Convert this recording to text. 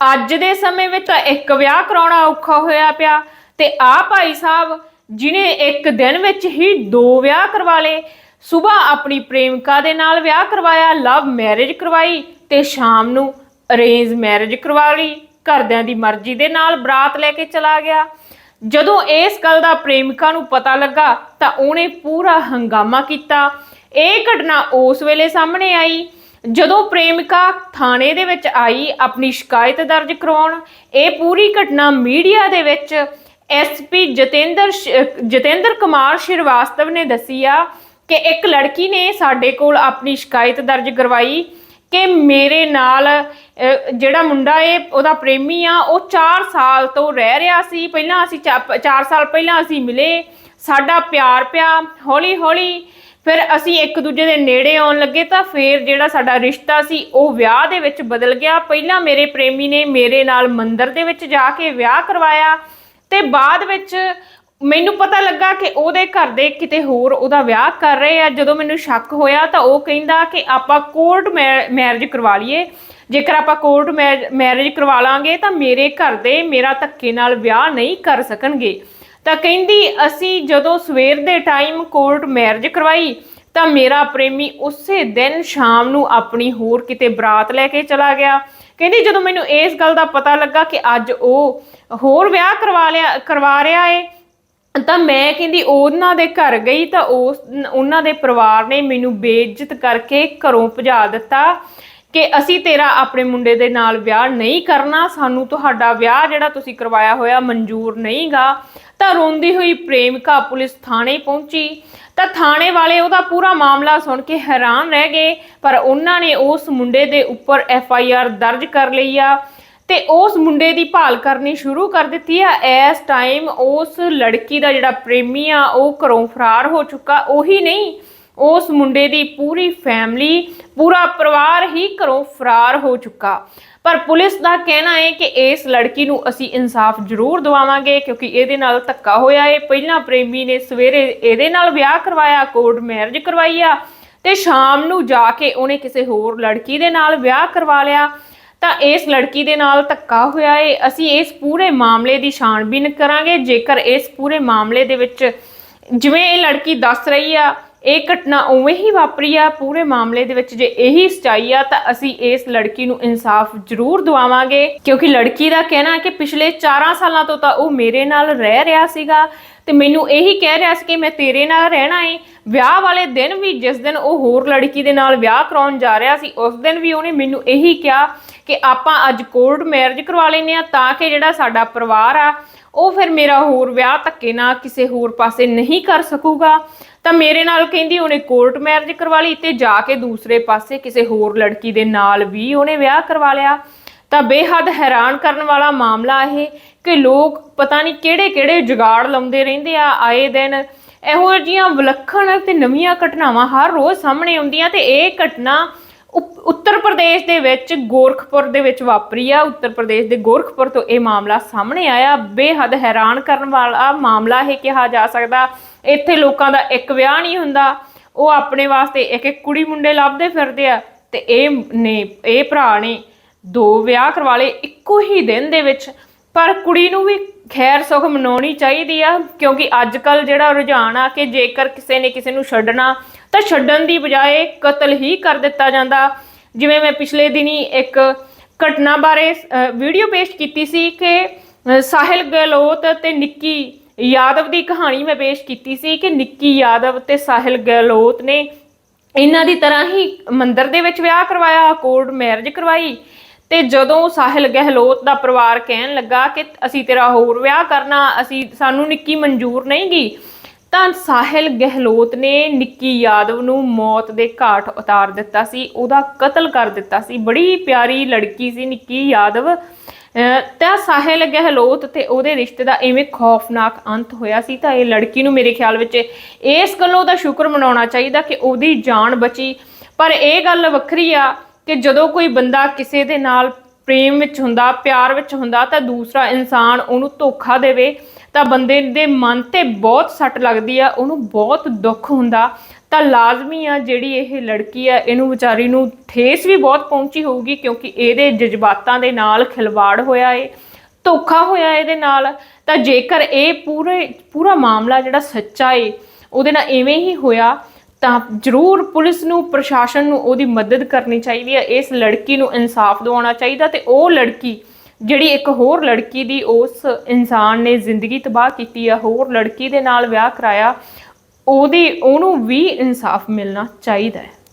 ਅੱਜ ਦੇ ਸਮੇਂ ਵਿੱਚ ਤਾਂ ਇੱਕ ਵਿਆਹ ਕਰਾਉਣਾ ਔਖਾ ਹੋਇਆ ਪਿਆ ਤੇ ਆ ਭਾਈ ਸਾਹਿਬ ਜਿਨੇ ਇੱਕ ਦਿਨ ਵਿੱਚ ਹੀ ਦੋ ਵਿਆਹ ਕਰਵਾ ਲਏ। ਸਵੇਰ ਆਪਣੀ ਪ੍ਰੇਮਿਕਾ ਦੇ ਨਾਲ ਵਿਆਹ ਕਰਵਾਇਆ, ਲਵ ਮੈਰਿਜ ਕਰਵਾਈ ਤੇ ਸ਼ਾਮ ਨੂੰ ਅਰੇਂਜ ਮੈਰਿਜ ਕਰਵਾ ਲਈ। ਘਰਦਿਆਂ ਦੀ ਮਰਜ਼ੀ ਦੇ ਨਾਲ ਬਰਾਤ ਲੈ ਕੇ ਚਲਾ ਗਿਆ। ਜਦੋਂ ਇਸ ਗੱਲ ਦਾ ਪ੍ਰੇਮਿਕਾ ਨੂੰ ਪਤਾ ਲੱਗਾ ਤਾਂ ਉਹਨੇ ਪੂਰਾ ਹੰਗਾਮਾ ਕੀਤਾ। ਇਹ ਘਟਨਾ ਉਸ ਵੇਲੇ ਸਾਹਮਣੇ ਆਈ ਜਦੋਂ ਪ੍ਰੇਮਿਕਾ ਥਾਣੇ ਦੇ ਵਿੱਚ ਆਈ, ਆਪਣੀ ਸ਼ਿਕਾਇਤ ਦਰਜ ਕਰਵਾਉਣ ਇਹ ਪੂਰੀ ਘਟਨਾ ਮੀਡੀਆ ਦੇ ਵਿੱਚ ਐਸਪੀ ਜਤਿੰਦਰ ਸ਼- ਜਤਿੰਦਰ ਕੁਮਾਰ ਸ਼੍ਰੀਵਾਸਤਵ ਨੇ ਦੱਸੀ ਆ ਕਿ ਇੱਕ ਲੜਕੀ ਨੇ ਸਾਡੇ ਕੋਲ ਆਪਣੀ ਸ਼ਿਕਾਇਤ ਦਰਜ ਕਰਵਾਈ ਕਿ ਮੇਰੇ ਨਾਲ ਜਿਹੜਾ ਮੁੰਡਾ ਇਹ ਉਹਦਾ ਪ੍ਰੇਮੀ ਆ, ਉਹ 4 ਸਾਲ ਤੋਂ ਰਹਿ ਰਿਹਾ ਸੀ। ਪਹਿਲਾਂ ਅਸੀਂ 4 ਸਾਲ ਪਹਿਲਾਂ ਅਸੀਂ ਮਿਲੇ। ਸਾਡਾ ਪਿਆਰ ਪਿਆ ਹੌਲੀ ਹੌਲੀ ਫਿਰ ਅਸੀਂ ਇੱਕ ਦੂਜੇ ਦੇ ਨੇੜੇ ਆਉਣ ਲੱਗੇ ਤਾਂ ਫਿਰ ਜਿਹੜਾ ਸਾਡਾ ਰਿਸ਼ਤਾ ਸੀ, ਉਹ ਵਿਆਹ ਦੇ ਵਿੱਚ ਬਦਲ ਗਿਆ। ਪਹਿਲਾਂ ਮੇਰੇ ਪ੍ਰੇਮੀ ਨੇ ਮੇਰੇ ਨਾਲ ਮੰਦਿਰ ਦੇ ਵਿੱਚ ਜਾ ਕੇ ਵਿਆਹ ਕਰਵਾਇਆ ਤੇ ਬਾਅਦ ਵਿੱਚ ਮੈਨੂੰ ਪਤਾ ਲੱਗਾ ਕਿ ਉਹਦੇ ਘਰ ਦੇ ਕਿਤੇ ਹੋਰ ਉਹਦਾ ਵਿਆਹ ਕਰ ਰਹੇ ਆ। ਜਦੋਂ ਮੈਨੂੰ ਸ਼ੱਕ ਹੋਇਆ ਤਾਂ ਉਹ ਕਹਿੰਦਾ ਕਿ ਆਪਾਂ ਕੋਰਟ ਮੈਰਿਜ ਕਰਵਾ ਲਈਏ। ਜੇਕਰ ਆਪਾਂ ਕੋਰਟ ਮੈਰਿਜ ਕਰਵਾ ਲਾਂਗੇ ਤਾਂ ਮੇਰੇ ਘਰ ਦੇ ਮੇਰਾ ਧੱਕੇ ਨਾਲ ਵਿਆਹ ਨਹੀਂ ਕਰ ਸਕਣਗੇ। ਤਾਂ ਕਹਿੰਦੀ, ਅਸੀਂ ਜਦੋਂ ਸਵੇਰ ਦੇ ਟਾਈਮ ਕੋਰਟ ਮੈਰਿਜ ਕਰਵਾਈ, ਤਾਂ ਮੇਰਾ ਪ੍ਰੇਮੀ ਉਸੇ ਦਿਨ ਸ਼ਾਮ ਨੂੰ ਆਪਣੀ ਹੋਰ ਕਿਤੇ ਬਰਾਤ ਲੈ ਕੇ ਚਲਾ ਗਿਆ। ਕਹਿੰਦੀ, ਜਦੋਂ ਮੈਨੂੰ ਇਸ ਗੱਲ ਦਾ ਪਤਾ ਲੱਗਾ ਕਿ ਅੱਜ ਉਹ ਹੋਰ ਵਿਆਹ ਕਰਵਾ ਲਿਆ, ਕਰਵਾ ਰਿਹਾ ਏ, ਤਾਂ ਮੈਂ ਕਹਿੰਦੀ, ਉਹਨਾਂ ਦੇ ਘਰ ਗਈ ਤਾਂ ਉਸ, ਉਹਨਾਂ ਦੇ ਪਰਿਵਾਰ ਨੇ ਮੈਨੂੰ ਬੇਇੱਜ਼ਤ ਕਰਕੇ ਘਰੋਂ ਭਜਾ ਦਿੱਤਾ। ਕਿ ਅਸੀਂ ਤੇਰਾ ਆਪਣੇ ਮੁੰਡੇ ਦੇ ਨਾਲ ਵਿਆਹ ਨਹੀਂ ਕਰਨਾ, ਸਾਨੂੰ ਤੁਹਾਡਾ ਵਿਆਹ ਜਿਹੜਾ ਤੁਸੀਂ ਕਰਵਾਇਆ ਹੋਇਆ ਮਨਜ਼ੂਰ ਨਹੀਂਗਾ। ਤਾਂ ਰੋਂਦੀ ਹੋਈ ਪ੍ਰੇਮਿਕਾ ਪੁਲਿਸ ਥਾਣੇ ਪਹੁੰਚੀ। ਤਾਂ ਥਾਣੇ ਵਾਲੇ ਉਹਦਾ ਪੂਰਾ ਮਾਮਲਾ ਸੁਣ ਕੇ ਹੈਰਾਨ ਰਹਿ ਗਏ, ਪਰ ਉਹਨਾਂ ਨੇ ਉਸ ਮੁੰਡੇ ਦੇ ਉੱਪਰ ਐਫ ਆਈ ਆਰ ਦਰਜ ਕਰ ਲਈ ਆ ਤੇ ਉਸ ਮੁੰਡੇ ਦੀ ਭਾਲ ਕਰਨੀ ਸ਼ੁਰੂ ਕਰ ਦਿੱਤੀ ਆ। ਇਸ ਟਾਈਮ ਉਸ ਲੜਕੀ ਦਾ ਜਿਹੜਾ ਪ੍ਰੇਮੀ ਆ, ਉਹ ਘਰੋਂ ਫਰਾਰ ਹੋ ਚੁੱਕਾ, ਉਹੀ ਨਹੀਂ ਉਸ ਮੁੰਡੇ ਦੀ ਪੂਰੀ ਫੈਮਿਲੀ, ਪੂਰਾ ਪਰਿਵਾਰ ਹੀ ਘਰੋਂ ਫਰਾਰ ਹੋ ਚੁੱਕਾ। ਪਰ ਪੁਲਿਸ ਦਾ ਕਹਿਣਾ ਹੈ ਕਿ ਇਸ ਲੜਕੀ ਨੂੰ ਅਸੀਂ ਇਨਸਾਫ ਜ਼ਰੂਰ ਦਿਵਾਵਾਂਗੇ ਕਿਉਂਕਿ ਇਹਦੇ ਨਾਲ ਧੱਕਾ ਹੋਇਆ ਹੈ। ਪਹਿਲਾਂ ਪ੍ਰੇਮੀ ਨੇ ਸਵੇਰੇ ਇਹਦੇ ਨਾਲ ਵਿਆਹ ਕਰਵਾਇਆ, ਕੋਰਟ ਮੈਰਿਜ ਕਰਵਾਈ ਆ ਤੇ ਸ਼ਾਮ ਨੂੰ ਜਾ ਕੇ ਉਹਨੇ ਕਿਸੇ ਹੋਰ ਲੜਕੀ ਦੇ ਨਾਲ ਵਿਆਹ ਕਰਵਾ ਲਿਆ। ਤਾਂ ਇਸ ਲੜਕੀ ਦੇ ਨਾਲ ਧੱਕਾ ਹੋਇਆ ਏ ਅਸੀਂ ਇਸ ਪੂਰੇ ਮਾਮਲੇ ਦੀ ਛਾਣਬੀਨ ਕਰਾਂਗੇ। ਜੇਕਰ ਇਸ ਪੂਰੇ ਮਾਮਲੇ ਦੇ ਵਿੱਚ ਜਿਵੇਂ ਇਹ ਲੜਕੀ ਦੱਸ ਰਹੀ ਆ ਇਹ ਘਟਨਾ ਉਵੇਂ ਹੀ ਵਾਪਰੀ ਆ, ਪੂਰੇ ਮਾਮਲੇ ਦੇ ਵਿੱਚ ਜੇ ਇਹੀ ਸਚਾਈ ਆ, ਤਾਂ ਅਸੀਂ ਇਸ ਲੜਕੀ ਨੂੰ ਇਨਸਾਫ ਜ਼ਰੂਰ ਦਿਵਾਵਾਂਗੇ, ਕਿਉਂਕਿ ਲੜਕੀ ਦਾ ਕਹਿਣਾ ਹੈ ਕਿ ਪਿਛਲੇ 4 ਸਾਲਾਂ ਤੋਂ ਤਾਂ ਉਹ ਮੇਰੇ ਨਾਲ ਰਹਿ ਰਿਹਾ ਸੀਗਾ ਤੇ ਮੈਨੂੰ ਇਹੀ ਕਹਿ ਰਿਹਾ ਸੀ ਕਿ ਮੈਂ ਤੇਰੇ ਨਾਲ ਰਹਿਣਾ ਏ। ਵਿਆਹ ਵਾਲੇ ਦਿਨ ਵੀ ਜਿਸ ਦਿਨ ਉਹ ਹੋਰ ਲੜਕੀ ਦੇ ਨਾਲ ਵਿਆਹ ਕਰਾਉਣ ਜਾ ਰਿਹਾ ਸੀ, ਉਸ ਦਿਨ ਵੀ ਉਹਨੇ ਮੈਨੂੰ ਇਹੀ ਕਿਹਾ ਕਿ ਆਪਾਂ ਅੱਜ ਕੋਰਟ ਮੈਰਿਜ ਕਰਵਾ ਲੈਨੇ ਆ ਤਾਂ ਕਿ ਜਿਹੜਾ ਸਾਡਾ ਪਰਿਵਾਰ ਆ, ਉਹ ਫਿਰ ਮੇਰਾ ਹੋਰ ਵਿਆਹ ਧੱਕੇ ਨਾਲ ਕਿਸੇ ਹੋਰ ਪਾਸੇ ਨਹੀਂ ਕਰ ਸਕੂਗਾ। ਤਾਂ ਮੇਰੇ ਨਾਲ ਕਹਿੰਦੀ ਉਹਨੇ ਕੋਰਟ ਮੈਰਿਜ ਕਰਵਾ ਲਈ ਤੇ ਜਾ ਕੇ ਦੂਸਰੇ ਪਾਸੇ ਕਿਸੇ ਹੋਰ ਲੜਕੀ ਦੇ ਨਾਲ ਵੀ ਉਹਨੇ ਵਿਆਹ ਕਰਵਾ ਲਿਆ। ਤਾਂ ਬੇਹੱਦ ਹੈਰਾਨ ਕਰਨ ਵਾਲਾ ਮਾਮਲਾ ਇਹ ਕਿ ਲੋਕ ਪਤਾ ਨਹੀਂ ਕਿਹੜੇ-ਕਿਹੜੇ ਜੁਗਾੜ ਲਾਉਂਦੇ ਰਹਿੰਦੇ ਆ ਆਏ ਦਿਨ। ਇਹੋ ਜਿਹੀਆਂ ਵਿਲੱਖਣ ਤੇ ਨਵੀਆਂ ਘਟਨਾਵਾਂ ਹਰ ਰੋਜ਼ ਸਾਹਮਣੇ ਆਉਂਦੀਆਂ ਤੇ ਇਹ ਘਟਨਾ ਉੱਤਰ ਪ੍ਰਦੇਸ਼ ਦੇ ਵਿੱਚ ਗੋਰਖਪੁਰ ਦੇ ਵਿੱਚ ਵਾਪਰੀ ਆ। ਉੱਤਰ ਪ੍ਰਦੇਸ਼ ਦੇ ਗੋਰਖਪੁਰ ਤੋਂ ਇਹ ਮਾਮਲਾ ਸਾਹਮਣੇ ਆਇਆ। ਬੇਹੱਦ ਹੈਰਾਨ ਕਰਨ ਵਾਲਾ ਮਾਮਲਾ ਇਹ ਕਿਹਾ ਜਾ ਸਕਦਾ। ਇੱਥੇ ਲੋਕਾਂ ਦਾ ਇੱਕ ਵਿਆਹ ਨਹੀਂ ਹੁੰਦਾ। ਉਹ ਆਪਣੇ ਵਾਸਤੇ ਇੱਕ ਇੱਕ ਕੁੜੀ ਮੁੰਡੇ ਲੱਭਦੇ ਫਿਰਦੇ ਆ ਤੇ ਇਹ ਨੇ, ਇਹ ਭਰਾ ਨੇ ਦੋ ਵਿਆਹ ਕਰਵਾ ਲਏ ਇੱਕੋ ਹੀ ਦਿਨ ਦੇ ਵਿੱਚ। ਪਰ ਕੁੜੀ ਨੂੰ ਵੀ ਖੈਰ ਸੁਖ ਮਨਾਉਣੀ ਚਾਹੀਦੀ ਆ, ਕਿਉਂਕਿ ਅੱਜ ਕੱਲ ਜਿਹੜਾ ਰੁਝਾਨ ਆ ਕਿ ਜੇਕਰ ਕਿਸੇ ਨੇ ਕਿਸੇ ਨੂੰ ਛੱਡਣਾ ਤਾਂ ਛੱਡਣ ਦੀ ਬਜਾਏ ਕਤਲ ਹੀ ਕਰ ਦਿੱਤਾ ਜਾਂਦਾ। ਜਿਵੇਂ ਮੈਂ ਪਿਛਲੇ ਦਿਨੀ ਇੱਕ ਘਟਨਾ ਬਾਰੇ ਵੀਡੀਓ ਪੇਸ਼ ਕੀਤੀ ਸੀ ਕਿ ਸਾਹਿਲ ਗਹਿਲੋਤ ਤੇ ਨਿੱਕੀ ਯਾਦਵ ਦੀ ਕਹਾਣੀ ਮੈਂ ਪੇਸ਼ ਕੀਤੀ ਸੀ ਕਿ ਨਿੱਕੀ ਯਾਦਵ ਤੇ ਸਾਹਿਲ ਗਹਿਲੋਤ ਨੇ ਇਹਨਾਂ ਦੀ ਤਰ੍ਹਾਂ ਹੀ ਮੰਦਰ ਦੇ ਵਿੱਚ ਵਿਆਹ ਕਰਵਾਇਆ ਕੋਰਟ ਮੈਰਿਜ ਕਰਵਾਈ ਤੇ ਜਦੋਂ ਸਾਹਿਲ ਗਹਿਲੋਤ ਦਾ ਪਰਿਵਾਰ ਕਹਿਣ ਲੱਗਾ ਕਿ ਅਸੀਂ ਤੇਰਾ ਹੋਰ ਵਿਆਹ ਕਰਨਾ, ਅਸੀਂ, ਸਾਨੂੰ ਨਿੱਕੀ ਮਨਜ਼ੂਰ ਨਹੀਂ ਗੀ ਤਾਂ ਸਾਹਿਲ ਗਹਿਲੋਤ ਨੇ ਨਿੱਕੀ ਯਾਦਵ ਨੂੰ ਮੌਤ ਦੇ ਘਾਟ ਉਤਾਰ ਦਿੱਤਾ ਸੀ, ਉਹਦਾ ਕਤਲ ਕਰ ਦਿੱਤਾ ਸੀ। ਬੜੀ ਪਿਆਰੀ ਲੜਕੀ ਸੀ ਨਿੱਕੀ ਯਾਦਵ। ਤਾਂ ਸਾਹਿਲ ਗਹਿਲੋਤ ਤੇ ਉਹਦੇ ਰਿਸ਼ਤੇ ਦਾ ਐਵੇਂ ਖੌਫਨਾਕ ਅੰਤ ਹੋਇਆ ਸੀ, ਤਾਂ ਇਹ ਲੜਕੀ ਨੂੰ ਮੇਰੇ ਖਿਆਲ ਵਿੱਚ ਇਸ ਗੱਲੋਂ ਦਾ ਸ਼ੁਕਰ ਮਨਾਉਣਾ ਚਾਹੀਦਾ ਕਿ ਉਹਦੀ ਜਾਨ ਬਚੀ। ਪਰ ਇਹ ਗੱਲ ਵੱਖਰੀ ਆ ਕਿ ਜਦੋਂ ਕੋਈ ਬੰਦਾ ਕਿਸੇ ਦੇ ਨਾਲ ਪ੍ਰੇਮ ਵਿੱਚ ਹੁੰਦਾ, ਪਿਆਰ ਵਿੱਚ ਹੁੰਦਾ, ਤਾਂ ਦੂਸਰਾ ਇਨਸਾਨ ਉਹਨੂੰ ਧੋਖਾ ਦੇਵੇ, ਤਾਂ ਬੰਦੇ ਦੇ ਮਨ ਤੇ ਬਹੁਤ ਸੱਟ ਲੱਗਦੀ ਆ, ਉਹਨੂੰ ਬਹੁਤ ਦੁੱਖ ਹੁੰਦਾ। ਤਾਂ ਲਾਜ਼ਮੀ ਆ ਜਿਹੜੀ ਇਹ ਲੜਕੀ ਆ, ਇਹਨੂੰ ਵਿਚਾਰੀ ਨੂੰ ਠੇਸ ਵੀ ਬਹੁਤ ਪਹੁੰਚੀ ਹੋਊਗੀ, ਕਿਉਂਕਿ ਇਹਦੇ ਜਜ਼ਬਾਤਾਂ ਦੇ ਨਾਲ ਖਿਲਵਾੜ ਹੋਇਆ ਏ, ਧੋਖਾ ਹੋਇਆ ਇਹਦੇ ਨਾਲ। ਤਾਂ ਜੇਕਰ ਇਹ ਪੂਰੇ, ਪੂਰਾ ਮਾਮਲਾ ਜਿਹੜਾ ਸੱਚਾ ਏ, ਉਹਦੇ ਨਾਲ ਇਵੇਂ ਹੀ ਹੋਇਆ ਤਾਂ ਜ਼ਰੂਰ ਪੁਲਿਸ ਨੂੰ, ਪ੍ਰਸ਼ਾਸਨ ਨੂੰ ਉਹਦੀ ਮਦਦ ਕਰਨੀ ਚਾਹੀਦੀ ਹੈ। ਇਸ ਲੜਕੀ ਨੂੰ ਇਨਸਾਫ ਦਿਵਾਉਣਾ ਚਾਹੀਦਾ ਤੇ ਉਹ ਲੜਕੀ, ਜਿਹੜੀ ਇੱਕ ਹੋਰ ਲੜਕੀ ਦੀ ਉਸ ਇਨਸਾਨ ਨੇ ਜ਼ਿੰਦਗੀ ਤਬਾਹ ਕੀਤੀ ਆ, ਹੋਰ ਲੜਕੀ ਦੇ ਨਾਲ ਵਿਆਹ ਕਰਾਇਆ, ਉਹਦੀ, ਉਹਨੂੰ ਵੀ ਇਨਸਾਫ ਮਿਲਣਾ ਚਾਹੀਦਾ ਹੈ।